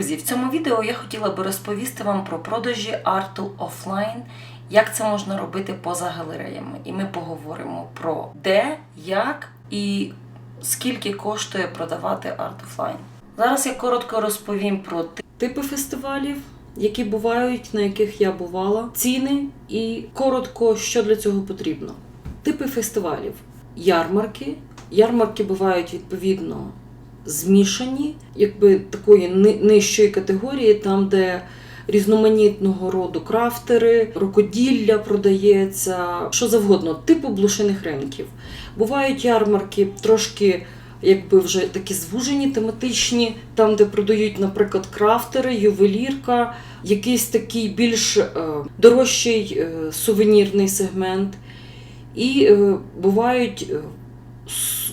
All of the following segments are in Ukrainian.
Друзі, в цьому відео я хотіла би розповісти вам про продажі арту офлайн, як це можна робити поза галереями. І ми поговоримо про де, як і скільки коштує продавати арт офлайн. Зараз я коротко розповім про типи фестивалів, які бувають, на яких я бувала, ціни і коротко, що для цього потрібно. Типи фестивалів: ярмарки. Ярмарки бувають відповідно змішані, якби такої ни- нижчої категорії, там, де різноманітного роду крафтери, рукоділля продається, що завгодно, типу блошиних ринків. Бувають ярмарки трошки. Якби вже такі звужені, тематичні, там, де продають, наприклад, крафтери, ювелірка, якийсь такий більш е, дорожчий е, сувенірний сегмент. І е, бувають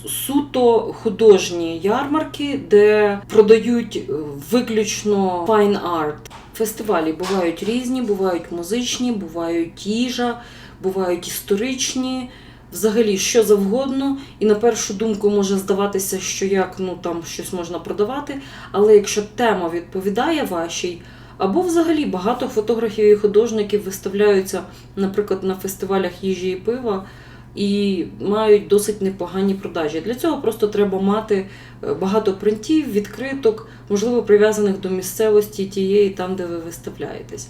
суто художні ярмарки, де продають е, виключно fine art. Фестивалі бувають різні, бувають музичні, бувають їжа, бувають історичні. Взагалі, що завгодно, і на першу думку може здаватися, що як ну там щось можна продавати. Але якщо тема відповідає вашій, або взагалі багато фотографів і художників виставляються, наприклад, на фестивалях їжі і пива, і мають досить непогані продажі. Для цього просто треба мати е, багато принтів, відкриток, можливо, прив'язаних до місцевості тієї, там, де ви виставляєтесь.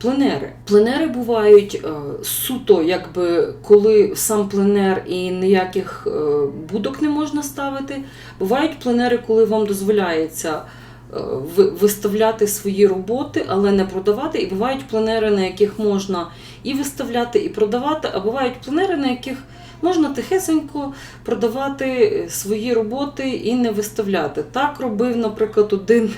Пленери. Пленери бувають е, суто, якби коли сам пленер і ніяких е, будок не можна ставити. Бувають пленери, коли вам дозволяється виставляти свої роботи, але не продавати. І бувають пленери, на яких можна і виставляти, і продавати, а бувають пленери, на яких можна тихесенько продавати е, свої роботи і не виставляти. Так робив, наприклад, один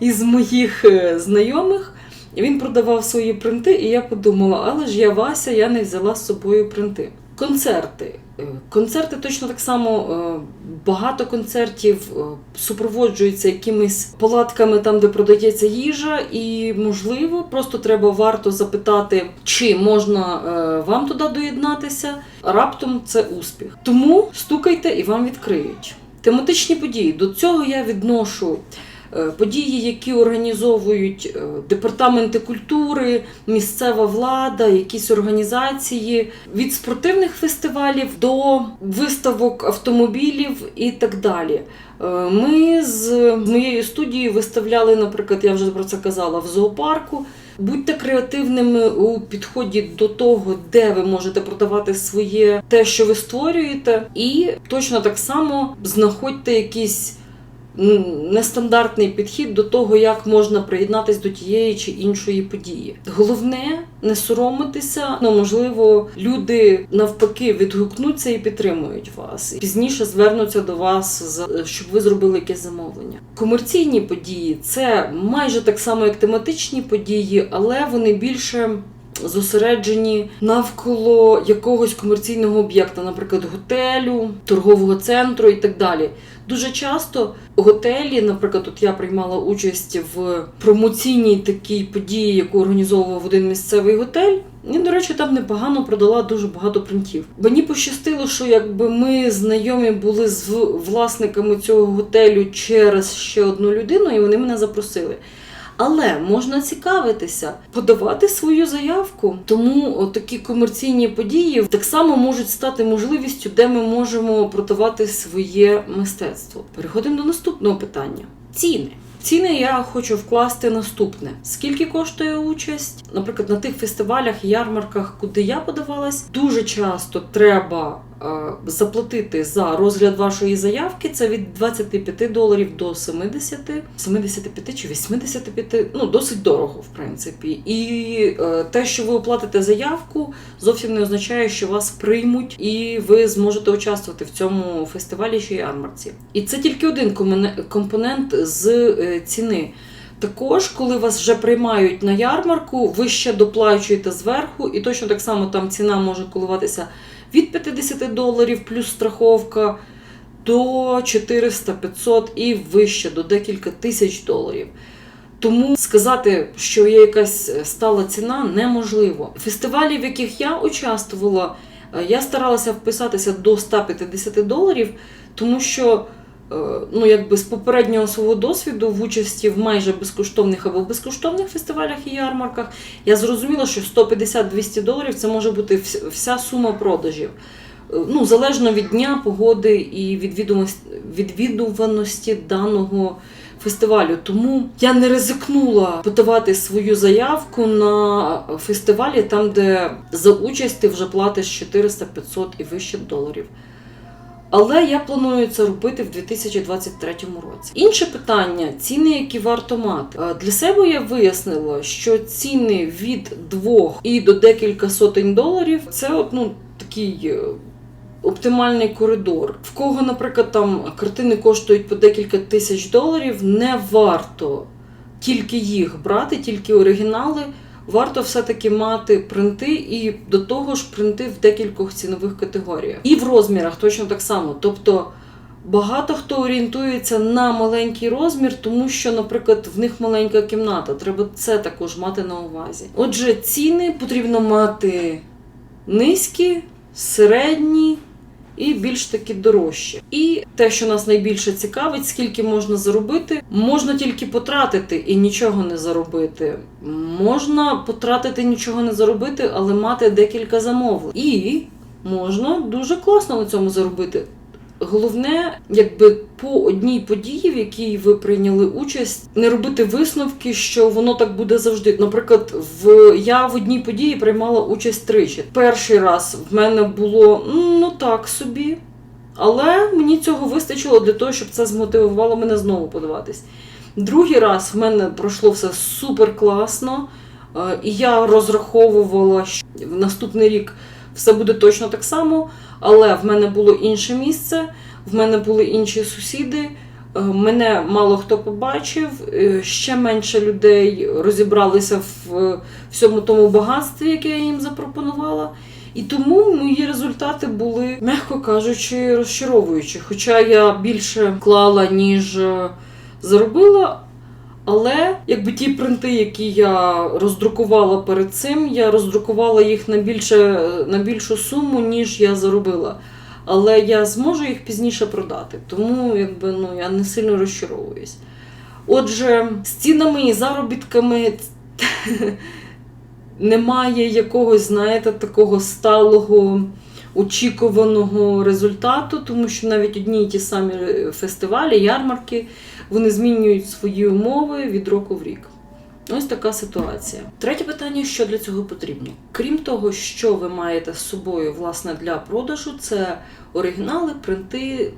із моїх е, знайомих. Він продавав свої принти, і я подумала, але ж я Вася, я не взяла з собою принти. Концерти. Е, Концерти точно так само е, багато концертів е, супроводжуються якимись палатками там, де продається їжа, і можливо, просто треба варто запитати, чи можна вам туди доєднатися. Раптом це успіх. Тому стукайте і вам відкриють. Тематичні події. До цього я відношу події, які організовують е, департаменти культури, місцева влада, якісь організації від спортивних фестивалів до виставок автомобілів і так далі. Е, Ми з моєю студією виставляли, наприклад, я вже про це казала, в зоопарку. Будьте креативними у підході до того, де ви можете продавати своє те, що ви створюєте, і точно так само знаходьте якийсь м, нестандартний підхід до того, як можна приєднатися до тієї чи іншої події. Головне не соромитися. Ну можливо, люди навпаки відгукнуться і підтримують вас. Пізніше звернуться до вас, щоб ви зробили якесь замовлення. Комерційні події це майже так само, як тематичні події, але вони більше. Зосереджені навколо якогось комерційного об'єкта, наприклад, готелю, торгового центру і так далі. Дуже часто готелі, наприклад, от я приймала участь в промоційній такій події, яку організовував один місцевий готель. І, до речі, там непогано продала дуже багато принтів. Мені пощастило, що якби ми знайомі були з власниками цього готелю через ще одну людину, і вони мене запросили. Але можна цікавитися, подавати свою заявку. Тому такі комерційні події так само можуть стати можливістю, де ми можемо продавати своє мистецтво. Переходимо до наступного питання: ціни. Ціни я хочу вкласти наступне: скільки коштує участь? Наприклад, на тих фестивалях, ярмарках, куди я подавалась, дуже часто треба заплатити за розгляд вашої заявки. Це від 25 доларів до 70, 75 чи 85, ну досить дорого, в принципі. І е, те, що ви оплатите заявку, зовсім не означає, що вас приймуть і ви зможете участвувати в цьому фестивалі чи ярмарці. І це тільки один компонент з е, ціни. Також, коли вас вже приймають на ярмарку, ви ще доплачуєте зверху, і точно так само там ціна може коливатися від 50 доларів плюс страховка до 400-500 і вище до декілька тисяч доларів. Тому сказати, що є якась е, стала ціна, неможливо. Фестивалі, в яких я участвувала, е, я старалася вписатися до 150 доларів, тому що ну якби з попереднього свого досвіду в участі в майже безкоштовних або безкоштовних фестивалях і ярмарках, я зрозуміла, що 150-200 доларів це може бути вся сума продажів. Е, Ну, залежно від дня, погоди і відвідуваності даного фестивалю. Тому я не ризикнула подавати свою заявку на фестивалі, там, де за участь ти вже платиш 400-500 і вище доларів. Але я планую це робити в 2023 році. Інше питання ціни, які варто мати. Е, Для себе я вияснила, що ціни від 2 і до декілька сотень доларів це ну, такий. е, Оптимальний коридор. В кого, наприклад, там картини коштують по декілька тисяч доларів, не варто тільки їх брати, тільки оригінали. Варто все-таки мати принти і до того ж принти в декількох цінових категоріях. І в розмірах точно так само. Тобто багато хто орієнтується на маленький розмір, тому що, наприклад, в них маленька кімната. Треба це також мати на увазі. Отже, ціни потрібно мати низькі, середні. І більш таки дорожче. І те, що нас найбільше цікавить, скільки можна заробити, можна тільки потратити і нічого не заробити. Можна потратити нічого не заробити, але мати декілька замовлень. І можна дуже класно на цьому заробити. Головне, якби по одній події, в якій ви прийняли участь, не робити висновки, що воно так буде завжди. Наприклад, в я в одній події приймала участь тричі. Перший раз в мене було ну так собі, але мені цього вистачило для того, щоб це змотивувало мене знову подаватись. Другий раз в мене пройшло все супер класно, е, і я розраховувала, що в наступний рік все буде точно так само. Але в мене було інше місце, в мене були інші сусіди. е, Мене мало хто побачив, е, ще менше людей розібралися в е, всьому тому багатстві, яке я їм запропонувала. І тому мої результати були, м'яко кажучи, розчаровуючі. Хоча я більше клала, ніж заробила. Але якби ті принти, які я роздрукувала перед цим, я роздрукувала їх на більше на більшу суму, ніж я заробила. Але я зможу їх пізніше продати, тому якби ну я не сильно розчаровуюсь. Отже, з цінами і заробітками немає якогось, знаєте, такого сталого очікуваного результату, тому що навіть одні і ті самі фестивалі, ярмарки, вони змінюють свої умови від року в рік. Ось така ситуація. Третє питання: що для цього потрібно? Крім того, що ви маєте з собою власне для продажу, це оригінали, принти.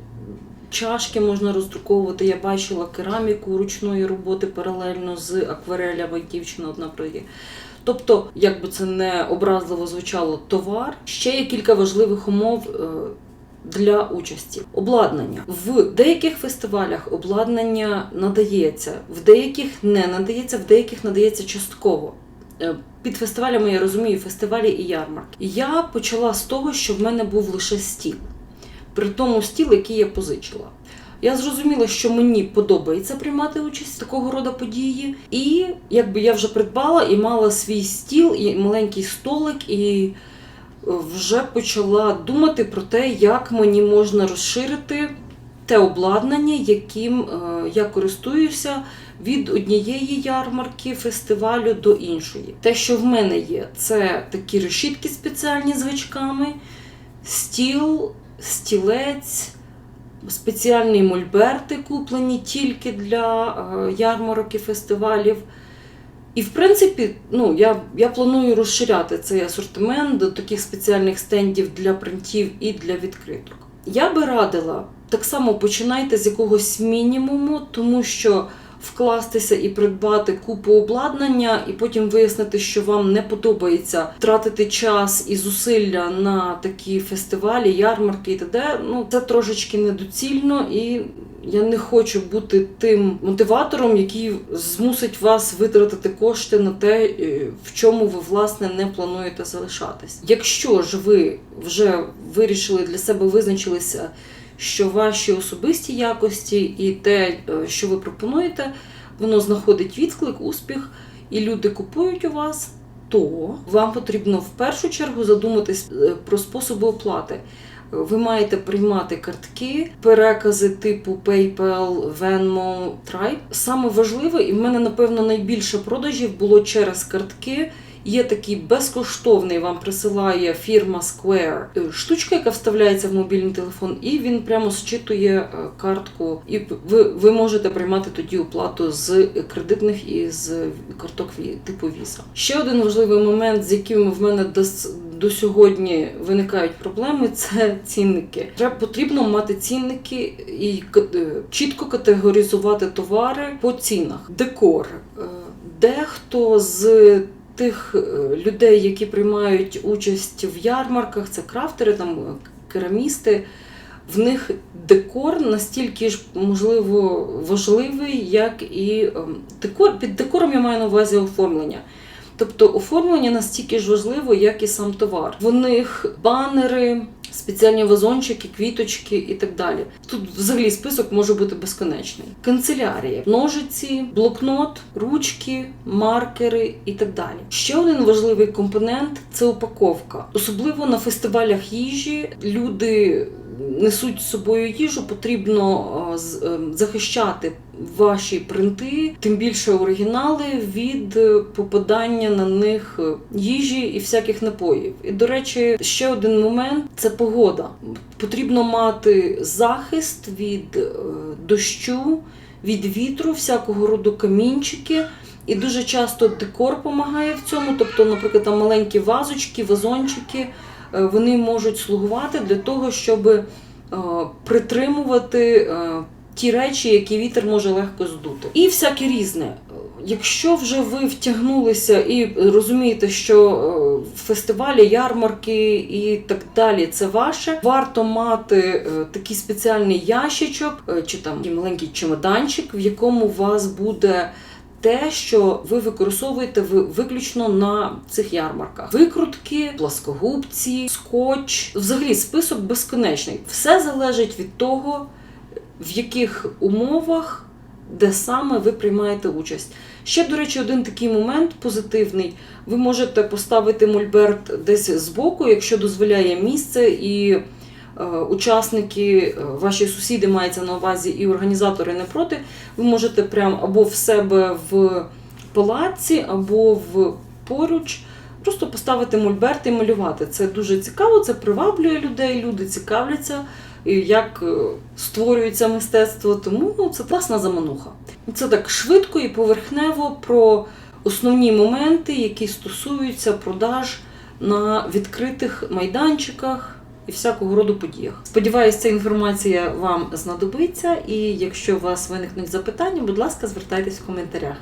Чашки можна роздруковувати. Я бачила кераміку ручної роботи паралельно з акварелями. Дівчина одна продає. Тобто, як би це не образливо звучало, товар. Ще є кілька важливих умов е, для участі. Обладнання в деяких фестивалях обладнання надається, в деяких не надається, в деяких надається частково. Е, Під фестивалями я розумію фестивалі і ярмарки. Я почала з того, що в мене був лише стіл, при тому стіл, який я позичила. Я зрозуміла, що мені подобається приймати участь в такого роду події, і якби я вже придбала і мала свій стіл, і маленький столик, і вже почала думати про те, як мені можна розширити те обладнання, яким е, я користуюся від однієї ярмарки, фестивалю до іншої. Те, що в мене є, це такі решітки спеціальні з гачками, стіл, стілець. Спеціальні мольберти куплені тільки для е, ярмарок і фестивалів. І в принципі, ну, я, я планую розширяти цей асортимент до таких спеціальних стендів для принтів і для відкриток. Я би радила так само починайте з якогось мінімуму, тому що вкластися і придбати купу обладнання, і потім вияснити, що вам не подобається тратити час і зусилля на такі фестивалі, ярмарки і т.д. Ну це трошечки недоцільно, і я не хочу бути тим мотиватором, який змусить вас витратити кошти на те, е, в чому ви власне не плануєте залишатись. Якщо ж ви вже вирішили для себе визначилися що ваші особисті якості і те, е, що ви пропонуєте, воно знаходить відклик, успіх, і люди купують у вас, то вам потрібно в першу чергу задуматись е, про способи оплати. Ви маєте приймати картки, перекази типу PayPal, Venmo, Stripe. Саме важливе, і в мене напевно найбільше продажів було через картки. Є такий безкоштовний вам присилає фірма Square е, штучка, яка вставляється в мобільний телефон, і він прямо зчитує е, картку, і ви, ви можете приймати тоді оплату з кредитних і з карток типу Visa. Ще один важливий момент, з яким в мене до, до сьогодні виникають проблеми, це цінники. Треба потрібно мати цінники і е, чітко категоризувати товари по цінах. Декор. Дехто з тих е, людей, які приймають участь в ярмарках, це крафтери, там керамісти. В них декор настільки ж можливо важливий, як і ем, декор. Під декором я маю на увазі оформлення. Тобто оформлення настільки ж важливо, як і сам товар. В них банери, спеціальні вазончики, квіточки і так далі. Тут взагалі список може бути безконечний. Канцелярія, ножиці, блокнот, ручки, маркери і так далі. Ще один важливий компонент це упаковка. Особливо на фестивалях їжі люди несуть з собою їжу, потрібно е, е, захищати ваші принти, тим більше оригінали від е, попадання на них е, їжі і всяких напоїв. І до речі, ще один момент це погода. Потрібно мати захист від е, дощу, від вітру, всякого роду камінчики. І дуже часто декор допомагає в цьому. Тобто, наприклад, там маленькі вазочки, вазончики, вони можуть слугувати для того, щоб притримувати ті речі, які вітер може легко здути. І всяке різне. Якщо вже ви втягнулися і розумієте, що е, фестивалі, ярмарки і так далі це ваше, варто мати е, такий спеціальний ящичок е, чи там маленький чемоданчик, в якому у вас буде те, що ви використовуєте ви- виключно на цих ярмарках: викрутки, пласкогубці, скотч. Взагалі список безконечний. Все залежить від того, в яких умовах, де саме ви приймаєте участь. Ще, до речі, один такий момент позитивний. Ви можете поставити мольберт десь збоку, якщо дозволяє місце, і е, учасники, е, ваші сусіди мається на увазі, і організатори не проти. Ви можете прям або в себе в палаці, або в поруч. Просто поставити мольберт і малювати. Це дуже цікаво, це приваблює людей, люди цікавляться, як е, створюється мистецтво. Тому ну, це класна замануха. Це так швидко і поверхнево про основні моменти, які стосуються продаж на відкритих майданчиках і всякого роду подіях. Сподіваюсь, ця інформація вам знадобиться, і якщо у вас виникнуть запитання, будь ласка, звертайтесь в коментарях.